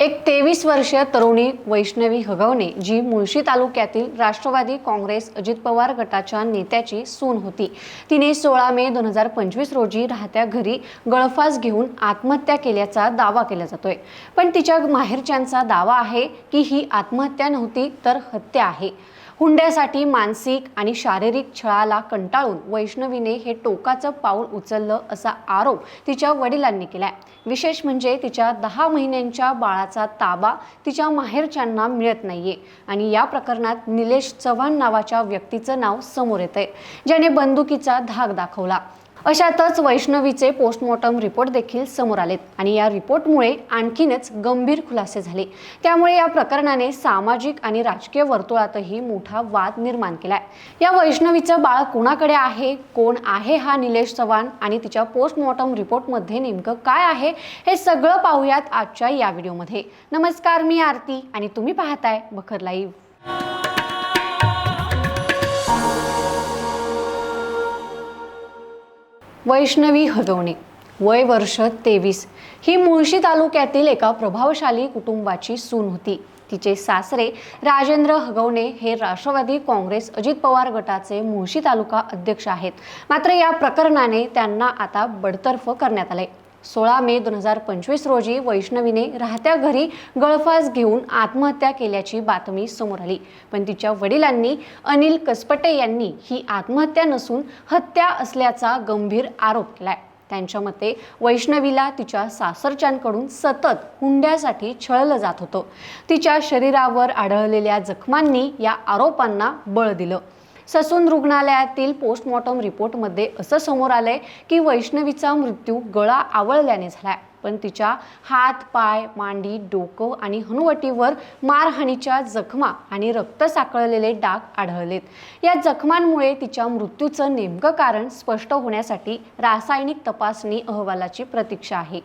एक तेवीस वर्षीय तरुणी वैष्णवी हगवणे जी मुळशी तालुक्यातील राष्ट्रवादी काँग्रेस अजित पवार गटाच्या नेत्याची सून होती. तिने सोळा मे दोन हजार पंचवीस रोजी राहत्या घरी गळफास घेऊन आत्महत्या केल्याचा दावा केला जातोय. पण तिच्या माहेरच्यांचा दावा आहे की ही आत्महत्या नव्हती तर हत्या आहे. हुंड्यासाठी मानसिक आणि शारीरिक छळाला कंटाळून वैष्णवीने हे टोकाचं पाऊल उचललं असा आरोप तिच्या वडिलांनी केलाय. विशेष म्हणजे तिच्या दहा महिन्यांच्या बाळाचा ताबा तिच्या माहेरच्यांना मिळत नाहीये आणि या प्रकरणात निलेश चव्हाण नावाच्या व्यक्तीचं नाव समोर येत आहे ज्याने बंदुकीचा धाक दाखवला. अशातच वैष्णवीचे पोस्टमॉर्टम रिपोर्ट देखील समोर आलेत. आणि या रिपोर्टमुळे आणखीनच गंभीर खुलासे झाले. त्यामुळे या प्रकरणाने सामाजिक आणि राजकीय वर्तुळातही मोठा वाद निर्माण केला आहे या वैष्णवीचं बाळ कोणाकडे आहे? कोण आहे हा निलेश चव्हाण? आणि तिच्या पोस्टमॉर्टम रिपोर्टमध्ये नेमकं काय आहे? हे सगळं पाहूयात आजच्या या व्हिडिओमध्ये नमस्कार मी आरती. आणि तुम्ही पाहताय बखर लाईव्ह वैष्णवी हदवणे वय वर्ष तेवीस. ही मुळशी तालुक्यातील एका प्रभावशाली कुटुंबाची सून होती. तिचे सासरे राजेंद्र हगवणे हे राष्ट्रवादी काँग्रेस अजित पवार गटाचे मुळशी तालुका अध्यक्ष आहेत. मात्र या प्रकरणाने त्यांना आता बडतर्फ करण्यात आले सोळा मे दोन हजार पंचवीस रोजी वैष्णवीने राहत्या घरी गळफास घेऊन आत्महत्या केल्याची बातमी समोर आली. पण तिच्या वडिलांनी अनिल कसपटे यांनी ही आत्महत्या नसून हत्या असल्याचा गंभीर आरोप केलाय. त्यांच्या मते वैष्णवीला तिच्या सासरच्यांकडून सतत हुंड्यासाठी छळलं जात होतं. तिच्या शरीरावर आढळलेल्या जखमांनी या आरोपांना बळ दिलं. ससून रुग्णालयातील पोस्टमॉर्टम रिपोर्टमध्ये असं समोर आलंय की वैष्णवीचा मृत्यू गळा आवळल्याने झालाय. पण तिच्या हात पाय मांडी डोकं आणि हनुवटीवर मारहाणीच्या जखमा आणि रक्त साकळलेले डाग आढळलेत. या जखमांमुळे तिच्या मृत्यूचं नेमकं कारण स्पष्ट होण्यासाठी रासायनिक तपासणी अहवालाची प्रतीक्षा आहे.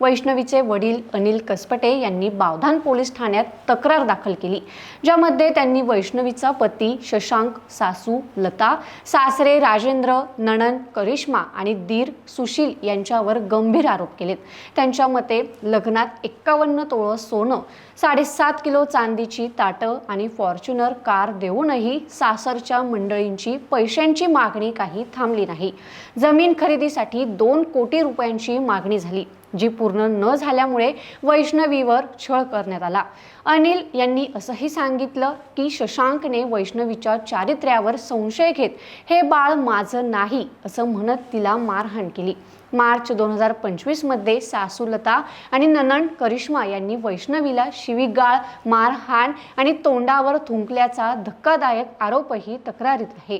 वैष्णवीचे वडील अनिल कसपटे यांनी बावधान पोलीस ठाण्यात तक्रार दाखल केली ज्यामध्ये त्यांनी वैष्णवीचा पती शशांक सासू लता सासरे राजेंद्र नणन करिश्मा आणि दीर सुशील यांच्यावर गंभीर आरोप केलेत. त्यांच्या मते लग्नात एक्कावन्न तोळं सोनं साडेसात किलो चांदीची ताटं आणि फॉर्च्युनर कार देऊनही सासरच्या मंडळींची पैशांची मागणी काही थांबली नाही. जमीन खरेदीसाठी दोन कोटी रुपयांची मागणी झाली. जी पूर्ण न झाल्यामुळे वैष्णवीवर छळ करण्यात आला. अनिल यांनी असंही सांगितलं की शशांकने वैष्णवीच्या चारित्र्यावर संशय घेत हे बाळ माझं नाही असं म्हणत तिला मारहाण केली. मार्च दोन हजार पंचवीसमध्ये सासूलता आणि ननन करिश्मा यांनी वैष्णवीला शिवीगाळ मारहाण आणि तोंडावर थुंकल्याचा धक्कादायक आरोपही तक्रारीत आहे.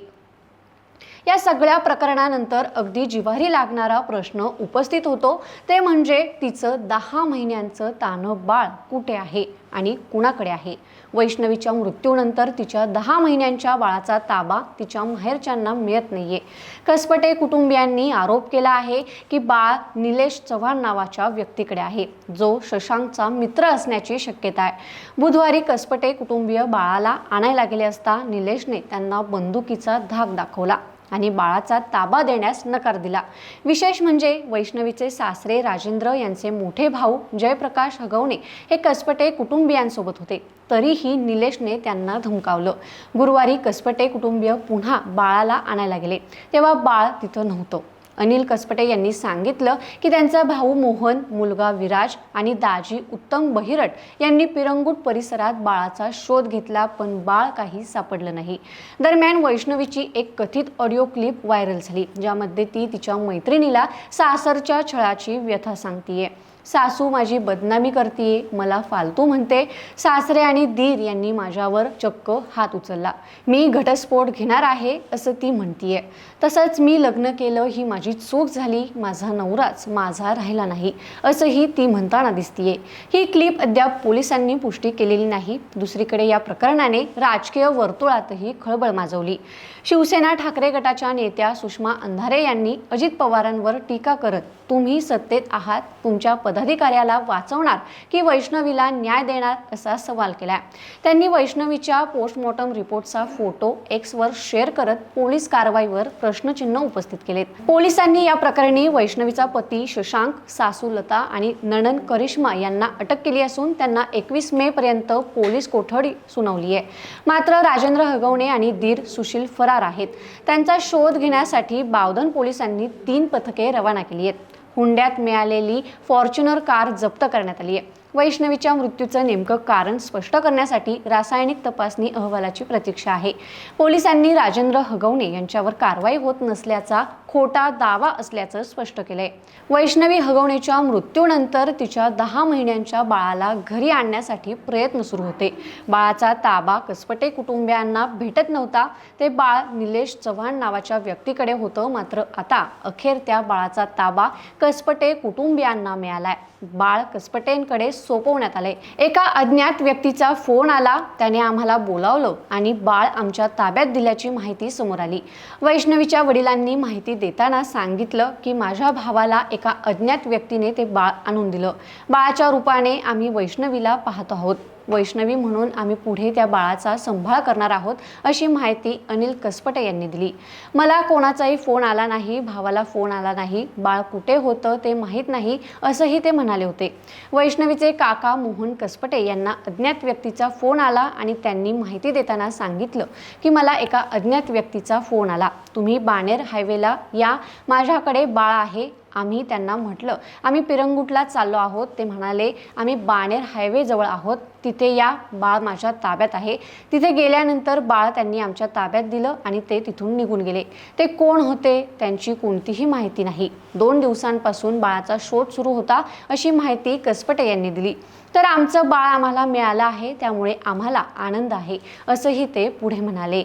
या सगळ्या प्रकरणानंतर अगदी जिव्हारी लागणारा प्रश्न उपस्थित होतो. ते म्हणजे तिचं दहा महिन्यांचं तानं बाळ कुठे आहे आणि कुणाकडे आहे? वैष्णवीच्या मृत्यूनंतर तिच्या दहा महिन्यांच्या बाळाचा ताबा तिच्या माहेरच्यांना मिळत नाहीये. कसपटे कुटुंबियांनी आरोप केला आहे की बाळ निलेश चव्हाण नावाच्या व्यक्तीकडे आहे. जो शशांकचा मित्र असण्याची शक्यता आहे. बुधवारी कसपटे कुटुंबीय बाळाला आणायला गेले असता निलेशने त्यांना बंदुकीचा धाक दाखवला. आणि बाळाचा ताबा देण्यास नकार दिला. विशेष म्हणजे वैष्णवीचे सासरे राजेंद्र यांचे मोठे भाऊ जयप्रकाश हगवणे हे कसपटे कुटुंबियांसोबत होते. तरीही निलेशने त्यांना धमकावलं. गुरुवारी कसपटे कुटुंबीय पुन्हा बाळाला आणायला गेले. तेव्हा बाळ तिथं नव्हतं. अनिल कसपटे यांनी सांगितलं की त्यांचा भाऊ मोहन मुलगा विराज आणि दाजी उत्तम बहिरट यांनी पिरंगुट परिसरात बाळाचा शोध घेतला पण बाळ काही सापडलं नाही. दरम्यान वैष्णवीची एक कथित ऑडिओ क्लिप व्हायरल झाली ज्यामध्ये ती तिच्या मैत्रिणीला सासरच्या छळाची व्यथा सांगतीये. सासू माझी बदनामी करते मला फालतू म्हणते. सासरे आणि दीर यांनी माझ्यावर चक्क हात उचलला. मी घटस्फोट घेणार आहे असं ती म्हणतीये. तसंच मी लग्न केलं ही माझी चूक झाली माझा नवराच माझा राहिला नाही असंही ती म्हणताना दिसतीये. ही क्लिप अद्याप पोलिसांनी पुष्टी केलेली नाही. दुसरीकडे या प्रकरणाने राजकीय वर्तुळातही खळबळ माजवली. शिवसेना ठाकरे गटाच्या नेत्या सुषमा अंधारे यांनी अजित पवारांवर टीका करत तुम्ही सत्तेत आहात तुमच्या पदाधिकाऱ्याला वाचवणार की वैष्णवीला न्याय देणार असा सवाल केला त्यांनी वैष्णवीच्या पोस्टमॉर्टम रिपोर्टचा फोटो एक्सवर शेअर करत पोलीस कारवाईवर प्रश्नचिन्ह उपस्थित केलेत. पोलिसांनी या प्रकरणी वैष्णवीचा पती शशांक सासू लता आणि नणन करिश्मा यांना अटक केली असून त्यांना एकवीस मे पर्यंत पोलीस कोठडी सुनावली आहे. मात्र राजेंद्र हगवणे आणि दीर सुशील फरार आहेत. त्यांचा शोध घेण्यासाठी बावधन पोलिसांनी तीन पथके रवाना केली आहेत. हुंड्यात मिळालेली फॉर्च्युनर कार जप्त करण्यात आली आहे. वैष्णवीच्या मृत्यूचं नेमकं कारण स्पष्ट करण्यासाठी रासायनिक तपासणी अहवालाची प्रतीक्षा आहे. पोलिसांनी राजेंद्र हगवणे यांच्यावर कारवाई होत नसल्याचा खोटा दावा असल्याचं स्पष्ट केलंय. वैष्णवी हगवणेच्या मृत्यूनंतर तिच्या दहा महिन्यांच्या बाळाला घरी आणण्यासाठी प्रयत्न सुरू होते. बाळाचा ताबा कसपटे कुटुंबियांना भेटत नव्हता. ते बाळ निलेश चव्हाण नावाच्या व्यक्तीकडे होतं. मात्र आता अखेर त्या बाळाचा ताबा कसपटे कुटुंबियांना मिळालाय. बाळ कसपटेंकडे सोपवण्यात आले. एका अज्ञात व्यक्तीचा फोन आला त्याने आम्हाला बोलावलं आणि बाळ आमच्या ताब्यात दिल्याची माहिती समोर आली. वैष्णवीच्या वडिलांनी माहिती देताना सांगितलं की माझ्या भावाला एका अज्ञात व्यक्तीने ते बाळ आणून दिलं. बाळाच्या रूपाने आम्ही वैष्णवीला पाहतो आहोत. वैष्णवी म्हणून आम्ही पुढे त्या बाळाचा संभाळ करणार आहोत अशी माहिती अनिल कसपटे यांनी दिली. मला कोणाचाही फोन आला नाही भावाला फोन आला नाही बाळ कुठे होतं ते माहीत नाही असंही ते म्हणाले होते. वैष्णवीचे काका मोहन कसपटे यांना अज्ञात व्यक्तीचा फोन आला आणि त्यांनी माहिती देताना सांगितलं की मला एका अज्ञात व्यक्तीचा फोन आला. तुम्ही बाणेर हायवेला या माझ्याकडे बाळ आहे आम्ही त्यांना म्हटलं आम्ही पिरंगुटला चाललो आहोत. ते म्हणाले आम्ही बाणेर हायवेजवळ आहोत. तिथे या बाळ माझ्या ताब्यात आहे. तिथे गेल्यानंतर बाळ त्यांनी आमच्या ताब्यात दिलं आणि ते तिथून निघून गेले. ते कोण होते त्यांची कोणतीही माहिती नाही. दोन दिवसांपासून बाळाचा शोध सुरू होता अशी माहिती कसपटे यांनी दिली. तर आमचं बाळ आम्हाला मिळालं आहे त्यामुळे आम्हाला आनंद आहे असंही ते पुढे म्हणाले.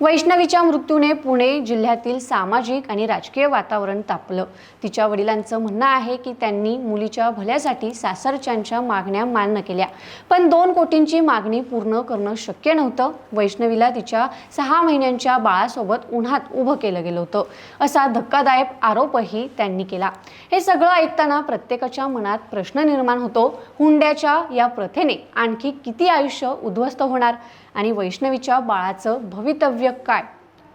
वैष्णवीच्या मृत्यूने पुणे जिल्ह्यातील सामाजिक आणि राजकीय वातावरण तापलं. तिच्या वडिलांचं म्हणणं आहे की त्यांनी मुलीच्या भल्यासाठी सासरच्यांच्या मागण्या मान्य केल्या. पण दोन कोटींची मागणी पूर्ण करणं शक्य नव्हतं. वैष्णवीला तिच्या सहा महिन्यांच्या बाळासोबत उन्हात उभं केलं गेलं होतं. असा धक्कादायक आरोपही त्यांनी केला. हे सगळं ऐकताना प्रत्येकाच्या मनात प्रश्न निर्माण होतो हुंड्याच्या या प्रथेने आणखी किती आयुष्य उद्ध्वस्त होणार? आणि वैष्णवीच्या बाळाचं भवितव्य काय?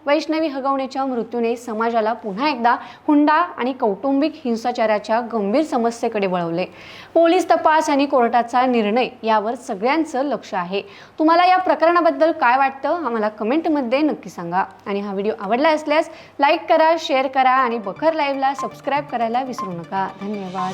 वैष्णवी हगवणेच्या मृत्यूने समाजाला पुन्हा एकदा हुंडा आणि कौटुंबिक हिंसाचाराच्या गंभीर समस्येकडे वळवले. पोलीस तपास आणि कोर्टाचा निर्णय यावर सगळ्यांचं लक्ष आहे. तुम्हाला या प्रकरणाबद्दल काय वाटतं? आम्हाला कमेंटमध्ये नक्की सांगा. आणि हा व्हिडिओ आवडला असल्यास लाईक करा शेअर करा आणि बखर लाईव्हला सबस्क्राईब करायला विसरू नका. धन्यवाद.